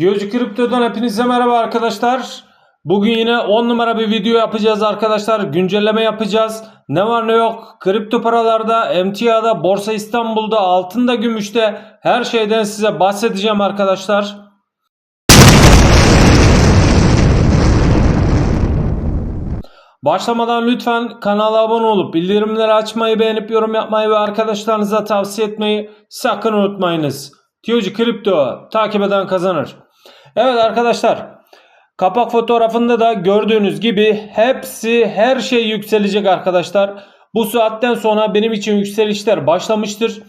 Tiyocu Kripto'dan hepinize merhaba arkadaşlar. Bugün yine 10 numara bir video yapacağız arkadaşlar. Güncelleme yapacağız. Ne var ne yok. Kripto paralarda, emtiada, Borsa İstanbul'da, altında, gümüşte her şeyden size bahsedeceğim arkadaşlar. Başlamadan lütfen kanala abone olup bildirimleri açmayı, beğenip yorum yapmayı ve arkadaşlarınıza tavsiye etmeyi sakın unutmayınız. Tiyocu Kripto takip eden kazanır. Evet arkadaşlar kapak fotoğrafında da gördüğünüz gibi hepsi her şey yükselecek arkadaşlar. Bu saatten sonra benim için yükselişler başlamıştır.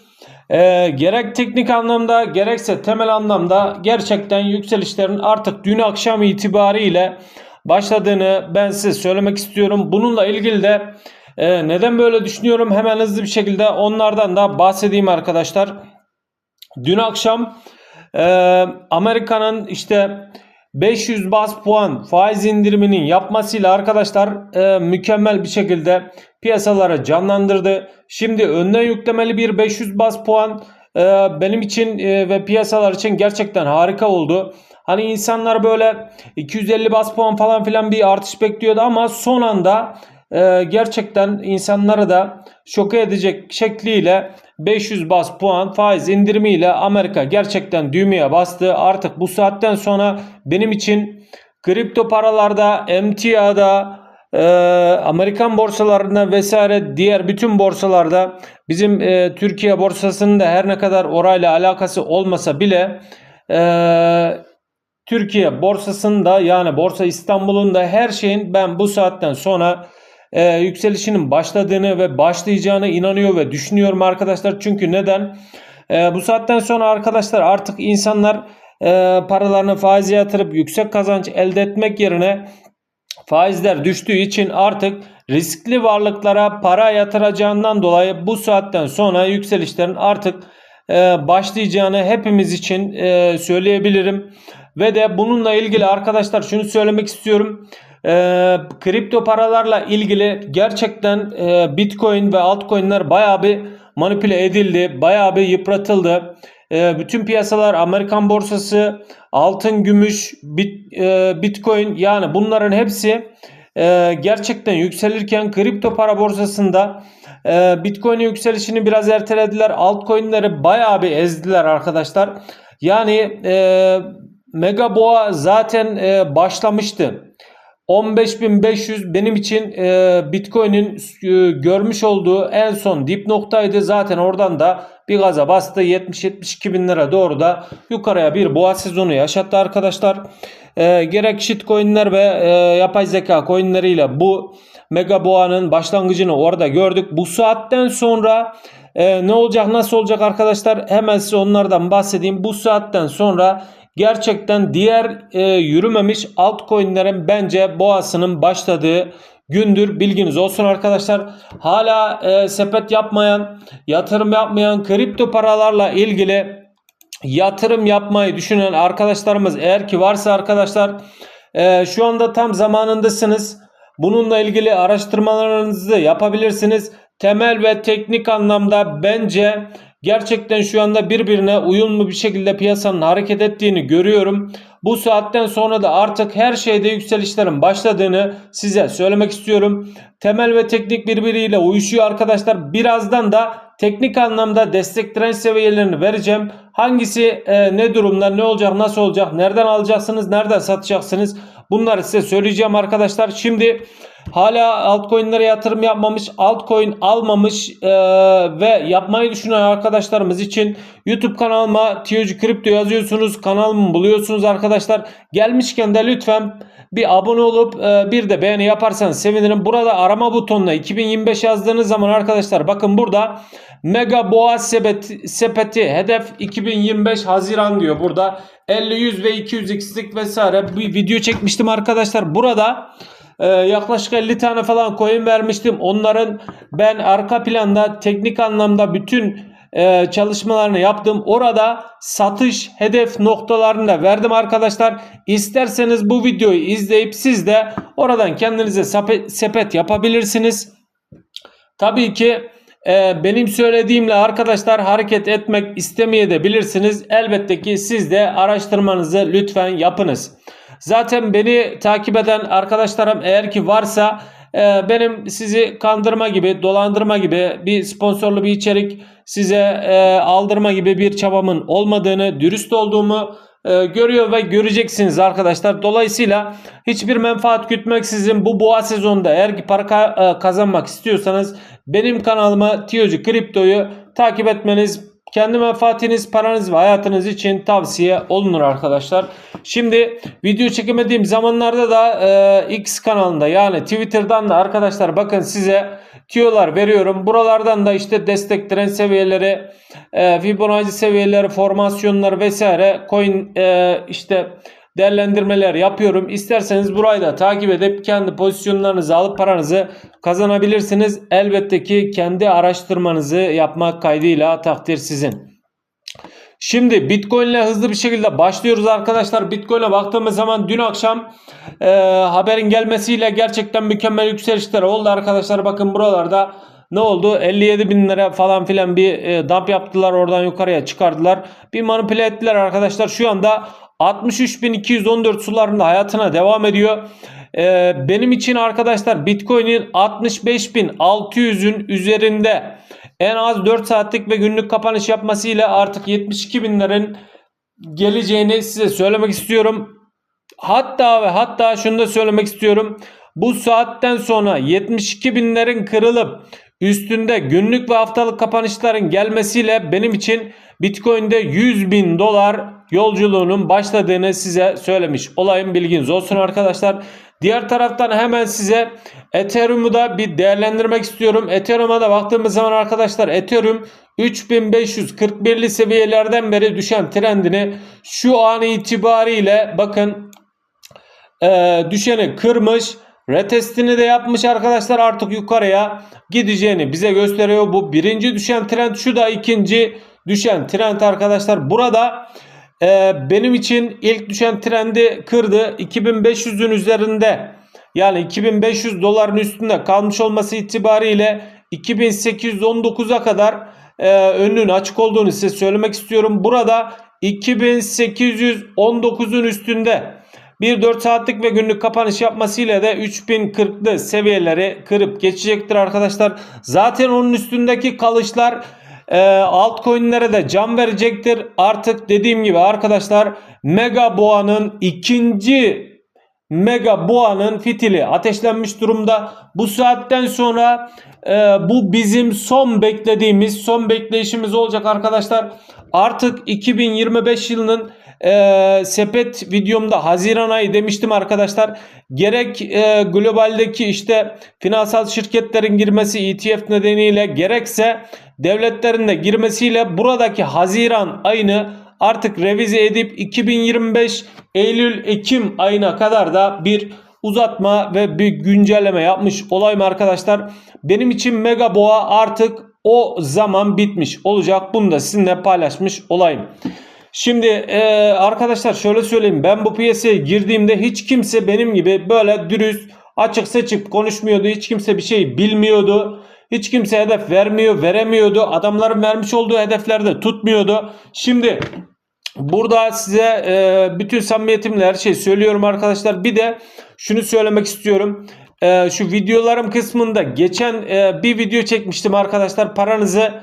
Ee, gerek teknik anlamda gerekse temel anlamda gerçekten yükselişlerin artık dün akşam itibariyle başladığını ben size söylemek istiyorum. Bununla ilgili de e, neden böyle düşünüyorum hemen hızlı bir şekilde onlardan da bahsedeyim arkadaşlar. Dün akşam e, Amerika'nın işte 500 bas puan faiz indiriminin yapmasıyla arkadaşlar e, mükemmel bir şekilde piyasaları canlandırdı. Şimdi önden yüklemeli bir 500 bas puan e, benim için e, ve piyasalar için gerçekten harika oldu. Hani insanlar böyle 250 bas puan falan filan bir artış bekliyordu ama son anda gerçekten insanları da şoke edecek şekliyle 500 bas puan faiz indirimiyle Amerika gerçekten düğmeye bastı. Artık bu saatten sonra benim için kripto paralarda, emtiada, e, Amerikan borsalarında vesaire diğer bütün borsalarda bizim e, Türkiye borsasının da her ne kadar orayla alakası olmasa bile e, Türkiye borsasında yani Borsa İstanbul'un da her şeyin ben bu saatten sonra e, yükselişinin başladığını ve başlayacağını inanıyor ve düşünüyorum arkadaşlar. Çünkü neden? E, bu saatten sonra arkadaşlar artık insanlar e, paralarını faize yatırıp yüksek kazanç elde etmek yerine faizler düştüğü için artık riskli varlıklara para yatıracağından dolayı bu saatten sonra yükselişlerin artık e, başlayacağını hepimiz için e, söyleyebilirim. Ve de bununla ilgili arkadaşlar şunu söylemek istiyorum. E, kripto paralarla ilgili gerçekten e, Bitcoin ve altcoin'ler bayağı bir manipüle edildi. Bayağı bir yıpratıldı. E, bütün piyasalar Amerikan borsası, altın, gümüş, bit, e, Bitcoin yani bunların hepsi e, gerçekten yükselirken kripto para borsasında e, Bitcoin'in yükselişini biraz ertelediler. Altcoin'leri bayağı bir ezdiler arkadaşlar. Yani e, Mega Boğa zaten e, başlamıştı. 15.500 benim için e, Bitcoin'in e, görmüş olduğu en son dip noktaydı. Zaten oradan da bir gaza bastı. 70-72 bin lira doğru da yukarıya bir boğa sezonu yaşattı arkadaşlar. E, gerek shitcoin'ler ve e, yapay zeka coin'leriyle bu mega boğanın başlangıcını orada gördük. Bu saatten sonra e, ne olacak nasıl olacak arkadaşlar hemen size onlardan bahsedeyim. Bu saatten sonra gerçekten diğer e, yürümemiş altcoin'lerin bence boğasının başladığı gündür. Bilginiz olsun arkadaşlar. Hala e, sepet yapmayan, yatırım yapmayan kripto paralarla ilgili yatırım yapmayı düşünen arkadaşlarımız eğer ki varsa arkadaşlar e, şu anda tam zamanındasınız. Bununla ilgili araştırmalarınızı yapabilirsiniz. Temel ve teknik anlamda bence gerçekten şu anda birbirine uyumlu bir şekilde piyasanın hareket ettiğini görüyorum. Bu saatten sonra da artık her şeyde yükselişlerin başladığını size söylemek istiyorum. Temel ve teknik birbiriyle uyuşuyor arkadaşlar. Birazdan da teknik anlamda destek direnç seviyelerini vereceğim. Hangisi e, ne durumda, ne olacak, nasıl olacak, nereden alacaksınız, nereden satacaksınız bunları size söyleyeceğim arkadaşlar. Şimdi hala altcoin'lere yatırım yapmamış, altcoin almamış e, ve yapmayı düşünen arkadaşlarımız için YouTube kanalıma Tiyocu Kripto yazıyorsunuz. Kanalımı buluyorsunuz arkadaşlar. Gelmişken de lütfen bir abone olup e, bir de beğeni yaparsanız sevinirim. Burada arama butonuna 2025 yazdığınız zaman arkadaşlar bakın burada Mega Boğa sepeti, sepeti hedef 2025 Haziran diyor burada. 50 100 ve 200 x'lik vesaire bir video çekmiştim arkadaşlar. Burada ee, yaklaşık 50 tane falan coin vermiştim. Onların ben arka planda teknik anlamda bütün e, çalışmalarını yaptım. Orada satış hedef noktalarını da verdim arkadaşlar. İsterseniz bu videoyu izleyip siz de oradan kendinize sepet, sepet yapabilirsiniz. Tabii ki e, benim söylediğimle arkadaşlar hareket etmek istemeyebilirsiniz. Elbette ki siz de araştırmanızı lütfen yapınız. Zaten beni takip eden arkadaşlarım eğer ki varsa e, benim sizi kandırma gibi, dolandırma gibi bir sponsorlu bir içerik size e, aldırma gibi bir çabamın olmadığını, dürüst olduğumu e, görüyor ve göreceksiniz arkadaşlar. Dolayısıyla hiçbir menfaat gütmeksizin bu boğa sezonunda eğer ki para e, kazanmak istiyorsanız benim kanalımı Tiyocu Kripto'yu takip etmeniz kendi menfaatiniz, paranız ve hayatınız için tavsiye olunur arkadaşlar. Şimdi video çekemediğim zamanlarda da e, X kanalında yani Twitter'dan da arkadaşlar bakın size tüyolar veriyorum. Buralardan da işte destek direnç seviyeleri, e, Fibonacci seviyeleri, formasyonlar vesaire coin e, işte değerlendirmeler yapıyorum. İsterseniz burayı da takip edip kendi pozisyonlarınızı alıp paranızı kazanabilirsiniz. Elbette ki kendi araştırmanızı yapmak kaydıyla takdir sizin. Şimdi Bitcoin ile hızlı bir şekilde başlıyoruz arkadaşlar. Bitcoin'e baktığımız zaman dün akşam e, haberin gelmesiyle gerçekten mükemmel yükselişler oldu arkadaşlar. Bakın buralarda ne oldu? 57 bin lira falan filan bir e, dump yaptılar. Oradan yukarıya çıkardılar. Bir manipüle ettiler arkadaşlar. Şu anda 63.214 sularında hayatına devam ediyor. E, benim için arkadaşlar Bitcoin'in 65.600'ün üzerinde en az 4 saatlik ve günlük kapanış yapmasıyla artık 72 binlerin geleceğini size söylemek istiyorum. Hatta ve hatta şunu da söylemek istiyorum. Bu saatten sonra 72 binlerin kırılıp üstünde günlük ve haftalık kapanışların gelmesiyle benim için Bitcoin'de 100 bin dolar yolculuğunun başladığını size söylemiş olayım bilginiz olsun arkadaşlar. Diğer taraftan hemen size Ethereum'u da bir değerlendirmek istiyorum. Ethereum'a da baktığımız zaman arkadaşlar Ethereum 3541'li seviyelerden beri düşen trendini şu an itibariyle bakın e, düşeni kırmış. Retestini de yapmış arkadaşlar artık yukarıya gideceğini bize gösteriyor. Bu birinci düşen trend şu da ikinci düşen trend arkadaşlar. Burada e, benim için ilk düşen trendi kırdı. 2500'ün üzerinde yani 2500 doların üstünde kalmış olması itibariyle 2819'a kadar e, önünün açık olduğunu size söylemek istiyorum. Burada 2819'un üstünde bir 4 saatlik ve günlük kapanış yapmasıyla da 3040'lı seviyeleri kırıp geçecektir arkadaşlar. Zaten onun üstündeki kalışlar e, altcoin'lere de can verecektir. Artık dediğim gibi arkadaşlar Mega Boğa'nın ikinci Mega Boğa'nın fitili ateşlenmiş durumda. Bu saatten sonra e, bu bizim son beklediğimiz son bekleyişimiz olacak arkadaşlar. Artık 2025 yılının e, sepet videomda Haziran ayı demiştim arkadaşlar. Gerek e, globaldeki işte finansal şirketlerin girmesi ETF nedeniyle gerekse devletlerin de girmesiyle buradaki Haziran ayını artık revize edip 2025 Eylül-Ekim ayına kadar da bir uzatma ve bir güncelleme yapmış olayım arkadaşlar. Benim için Mega Boğa artık o zaman bitmiş olacak. Bunu da sizinle paylaşmış olayım. Şimdi e, arkadaşlar şöyle söyleyeyim. Ben bu piyasaya girdiğimde hiç kimse benim gibi böyle dürüst açık seçik konuşmuyordu. Hiç kimse bir şey bilmiyordu. Hiç kimse hedef vermiyor, veremiyordu. Adamların vermiş olduğu hedeflerde tutmuyordu. Şimdi burada size e, bütün samimiyetimle her şeyi söylüyorum arkadaşlar. Bir de şunu söylemek istiyorum. E, şu videolarım kısmında geçen e, bir video çekmiştim arkadaşlar. Paranızı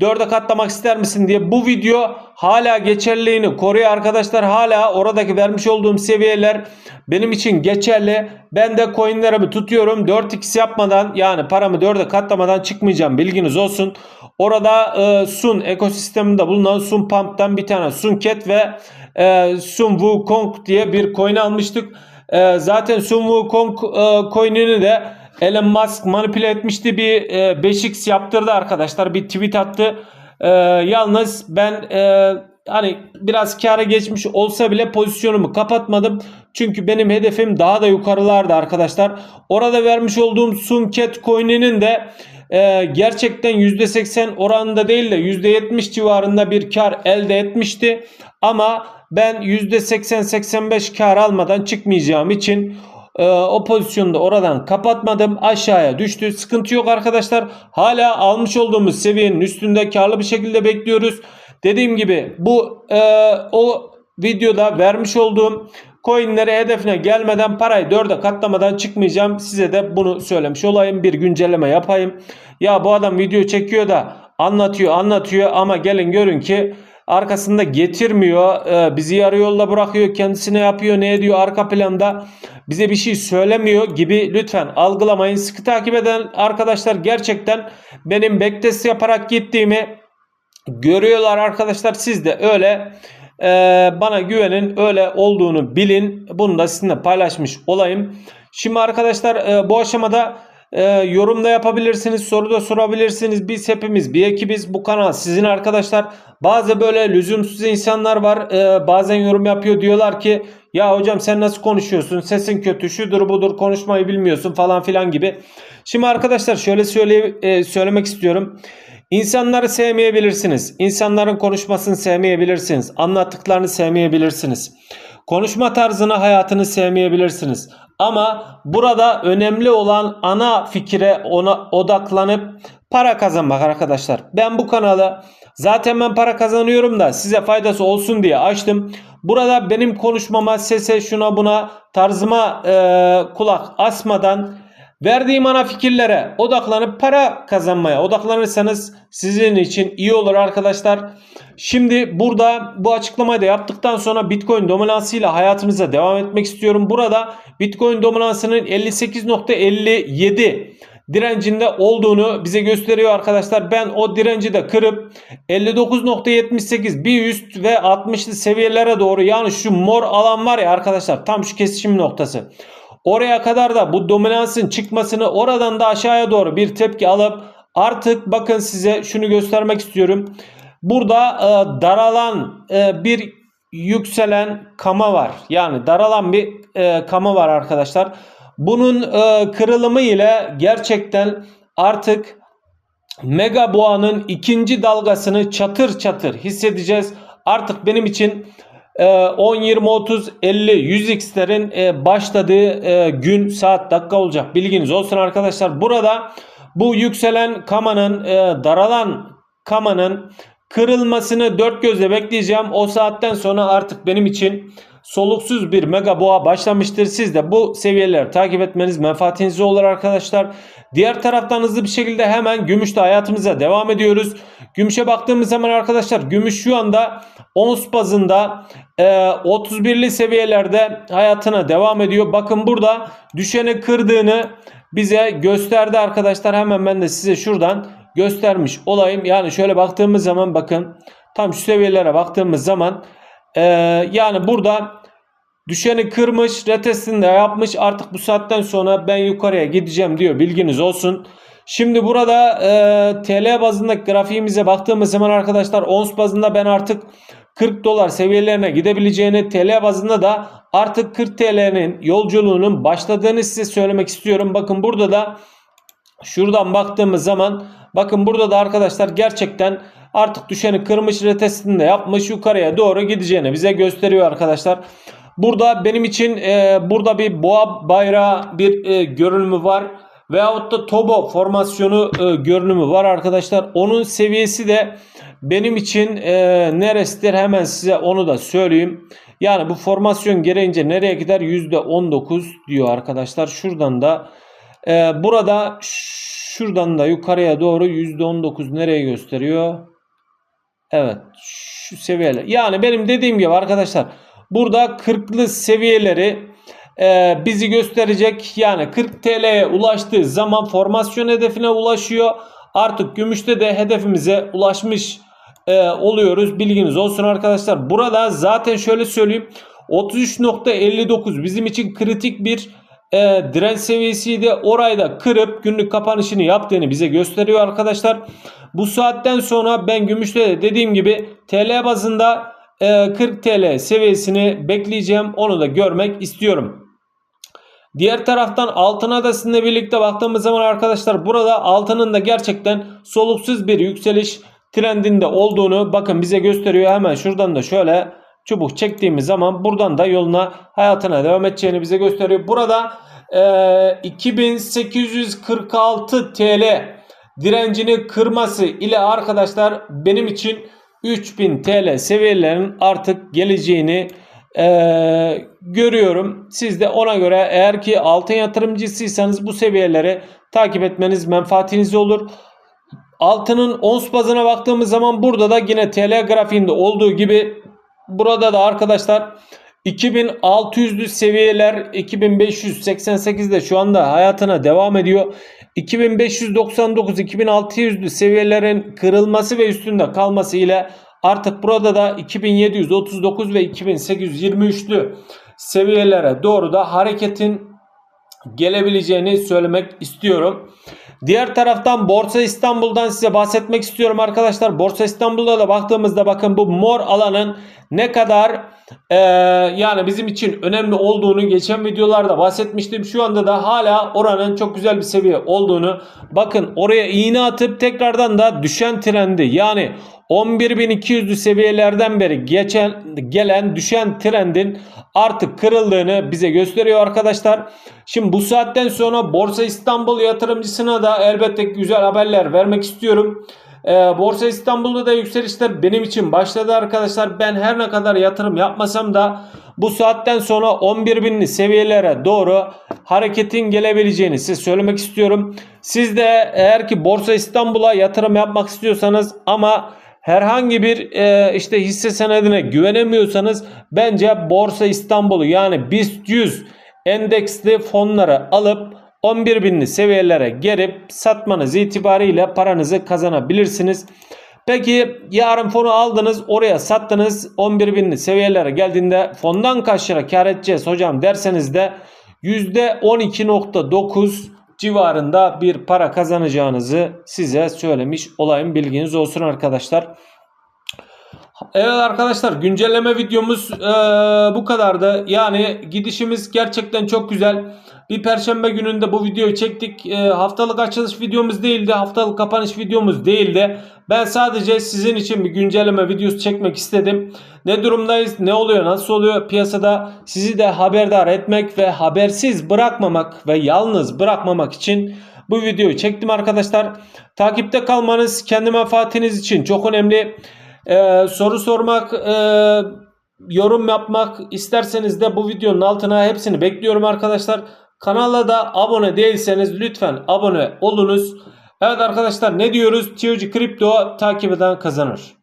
dörde katlamak ister misin diye. Bu video hala geçerliğini koruyor arkadaşlar. Hala oradaki vermiş olduğum seviyeler benim için geçerli. Ben de coinlerimi tutuyorum. 4x yapmadan yani paramı 4'e katlamadan çıkmayacağım. Bilginiz olsun. Orada e, Sun ekosisteminde bulunan Sun Pump'tan bir tane Sun Cat ve e, Sun Wukong diye bir coin almıştık. E, zaten Sun Wukong e, coin'ini de Elon Musk manipüle etmişti bir e, 5x yaptırdı arkadaşlar bir tweet attı. E, yalnız ben e, hani biraz kâra geçmiş olsa bile pozisyonumu kapatmadım. Çünkü benim hedefim daha da yukarılarda arkadaşlar. Orada vermiş olduğum Sunket coin'inin de e, gerçekten %80 oranında değil de %70 civarında bir kar elde etmişti. Ama ben %80-85 kar almadan çıkmayacağım için Ee, o pozisyonda oradan kapatmadım. Aşağıya düştü. Sıkıntı yok arkadaşlar. Hala almış olduğumuz seviyenin üstünde karlı bir şekilde bekliyoruz. Dediğim gibi bu e, o videoda vermiş olduğum coinlere hedefine gelmeden parayı dörde katlamadan çıkmayacağım. Size de bunu söylemiş olayım. Bir güncelleme yapayım. Ya bu adam video çekiyor da anlatıyor anlatıyor ama gelin görün ki arkasında getirmiyor. Ee, bizi yarı yolda bırakıyor. Kendisine yapıyor. Ne ediyor arka planda. Bize bir şey söylemiyor gibi lütfen algılamayın. Sıkı takip eden arkadaşlar gerçekten benim backtest yaparak gittiğimi görüyorlar arkadaşlar. Siz de öyle e, bana güvenin öyle olduğunu bilin. Bunu da sizinle paylaşmış olayım. Şimdi arkadaşlar e, bu aşamada e, yorum da yapabilirsiniz, soru da sorabilirsiniz. Biz hepimiz bir ekibiz. Bu kanal sizin arkadaşlar. Bazı böyle lüzumsuz insanlar var. E, bazen yorum yapıyor diyorlar ki ya hocam sen nasıl konuşuyorsun? Sesin kötü, şudur budur, konuşmayı bilmiyorsun falan filan gibi. Şimdi arkadaşlar şöyle söyle, e, söylemek istiyorum. İnsanları sevmeyebilirsiniz. İnsanların konuşmasını sevmeyebilirsiniz. Anlattıklarını sevmeyebilirsiniz. Konuşma tarzını, hayatını sevmeyebilirsiniz. Ama burada önemli olan ana fikire ona odaklanıp para kazanmak arkadaşlar. Ben bu kanalı zaten ben para kazanıyorum da size faydası olsun diye açtım. Burada benim konuşmama, sese, şuna buna, tarzıma e, kulak asmadan verdiğim ana fikirlere odaklanıp para kazanmaya odaklanırsanız sizin için iyi olur arkadaşlar. Şimdi burada bu açıklamayı da yaptıktan sonra Bitcoin dominansıyla hayatımıza devam etmek istiyorum. Burada Bitcoin dominansının 58.57 direncinde olduğunu bize gösteriyor arkadaşlar. Ben o direnci de kırıp 59.78 bir üst ve 60'lı seviyelere doğru yani şu mor alan var ya arkadaşlar tam şu kesişim noktası. Oraya kadar da bu dominansın çıkmasını oradan da aşağıya doğru bir tepki alıp artık bakın size şunu göstermek istiyorum. Burada e, daralan e, bir yükselen kama var. Yani daralan bir e, kama var arkadaşlar. Bunun e, kırılımı ile gerçekten artık mega boğanın ikinci dalgasını çatır çatır hissedeceğiz. Artık benim için 10, 20, 30, 50, 100x'lerin e, başladığı e, gün, saat, dakika olacak. Bilginiz olsun arkadaşlar. Burada bu yükselen kamanın, e, daralan kamanın kırılmasını dört gözle bekleyeceğim. O saatten sonra artık benim için soluksuz bir mega boğa başlamıştır. Siz de bu seviyeleri takip etmeniz menfaatinize olur arkadaşlar. Diğer taraftan hızlı bir şekilde hemen gümüşte hayatımıza devam ediyoruz. Gümüşe baktığımız zaman arkadaşlar gümüş şu anda ons bazında e, 31'li seviyelerde hayatına devam ediyor. Bakın burada düşeni kırdığını bize gösterdi arkadaşlar. Hemen ben de size şuradan göstermiş olayım. Yani şöyle baktığımız zaman bakın tam şu seviyelere baktığımız zaman e, yani burada düşeni kırmış retestini de yapmış artık bu saatten sonra ben yukarıya gideceğim diyor bilginiz olsun. Şimdi burada e, TL bazındaki grafiğimize baktığımız zaman arkadaşlar ons bazında ben artık 40 dolar seviyelerine gidebileceğini TL bazında da artık 40 TL'nin yolculuğunun başladığını size söylemek istiyorum. Bakın burada da şuradan baktığımız zaman bakın burada da arkadaşlar gerçekten artık düşeni kırmış retestini de yapmış yukarıya doğru gideceğini bize gösteriyor arkadaşlar. Burada benim için e, burada bir boğa bayrağı bir e, görünümü var. Veyahut da Tobo formasyonu e, görünümü var arkadaşlar. Onun seviyesi de benim için e, neresidir hemen size onu da söyleyeyim. Yani bu formasyon gereğince nereye gider? %19 diyor arkadaşlar. Şuradan da e, burada şuradan da yukarıya doğru %19 nereye gösteriyor? Evet şu seviyeler. Yani benim dediğim gibi arkadaşlar burada 40'lı seviyeleri e, bizi gösterecek. Yani 40 TL'ye ulaştığı zaman formasyon hedefine ulaşıyor. Artık gümüşte de hedefimize ulaşmış e, oluyoruz. Bilginiz olsun arkadaşlar. Burada zaten şöyle söyleyeyim. 33.59 bizim için kritik bir e, direnç seviyesiydi. Orayı da kırıp günlük kapanışını yaptığını bize gösteriyor arkadaşlar. Bu saatten sonra ben gümüşte de dediğim gibi TL bazında e, 40 TL seviyesini bekleyeceğim. Onu da görmek istiyorum. Diğer taraftan altına da birlikte baktığımız zaman arkadaşlar burada altının da gerçekten soluksuz bir yükseliş trendinde olduğunu bakın bize gösteriyor. Hemen şuradan da şöyle çubuk çektiğimiz zaman buradan da yoluna hayatına devam edeceğini bize gösteriyor. Burada e, 2846 TL direncini kırması ile arkadaşlar benim için 3000 TL seviyelerinin artık geleceğini e, görüyorum. Siz de ona göre eğer ki altın yatırımcısıysanız bu seviyeleri takip etmeniz menfaatinize olur. Altının ons bazına baktığımız zaman burada da yine TL grafiğinde olduğu gibi burada da arkadaşlar 2600'lü seviyeler 2588'de şu anda hayatına devam ediyor. 2599-2600'lü seviyelerin kırılması ve üstünde kalması ile artık burada da 2739 ve 2823'lü seviyelere doğru da hareketin gelebileceğini söylemek istiyorum. Diğer taraftan Borsa İstanbul'dan size bahsetmek istiyorum arkadaşlar. Borsa İstanbul'da da baktığımızda bakın bu mor alanın ne kadar e, yani bizim için önemli olduğunu geçen videolarda bahsetmiştim. Şu anda da hala oranın çok güzel bir seviye olduğunu bakın oraya iğne atıp tekrardan da düşen trendi yani 11.200'lü seviyelerden beri geçen gelen düşen trendin artık kırıldığını bize gösteriyor arkadaşlar. Şimdi bu saatten sonra Borsa İstanbul yatırımcısına da elbette güzel haberler vermek istiyorum. Ee, Borsa İstanbul'da da yükselişler benim için başladı arkadaşlar. Ben her ne kadar yatırım yapmasam da bu saatten sonra 11.000'li seviyelere doğru hareketin gelebileceğini size söylemek istiyorum. Siz de eğer ki Borsa İstanbul'a yatırım yapmak istiyorsanız ama herhangi bir e, işte hisse senedine güvenemiyorsanız bence Borsa İstanbul'u yani BIST 100 endeksli fonları alıp 11 binli seviyelere gelip satmanız itibariyle paranızı kazanabilirsiniz. Peki yarın fonu aldınız oraya sattınız 11 binli seviyelere geldiğinde fondan kaç lira kar edeceğiz hocam derseniz de %12.9 civarında bir para kazanacağınızı size söylemiş olayım bilginiz olsun arkadaşlar. Evet arkadaşlar güncelleme videomuz e, bu kadardı. Yani gidişimiz gerçekten çok güzel. Bir perşembe gününde bu videoyu çektik. E, haftalık açılış videomuz değildi. Haftalık kapanış videomuz değildi. Ben sadece sizin için bir güncelleme videosu çekmek istedim. Ne durumdayız, ne oluyor, nasıl oluyor piyasada sizi de haberdar etmek ve habersiz bırakmamak ve yalnız bırakmamak için bu videoyu çektim arkadaşlar. Takipte kalmanız kendi menfaatiniz için çok önemli. Ee, soru sormak, e, yorum yapmak isterseniz de bu videonun altına hepsini bekliyorum arkadaşlar. Kanala da abone değilseniz lütfen abone olunuz. Evet arkadaşlar ne diyoruz? TOG Crypto takip eden kazanır.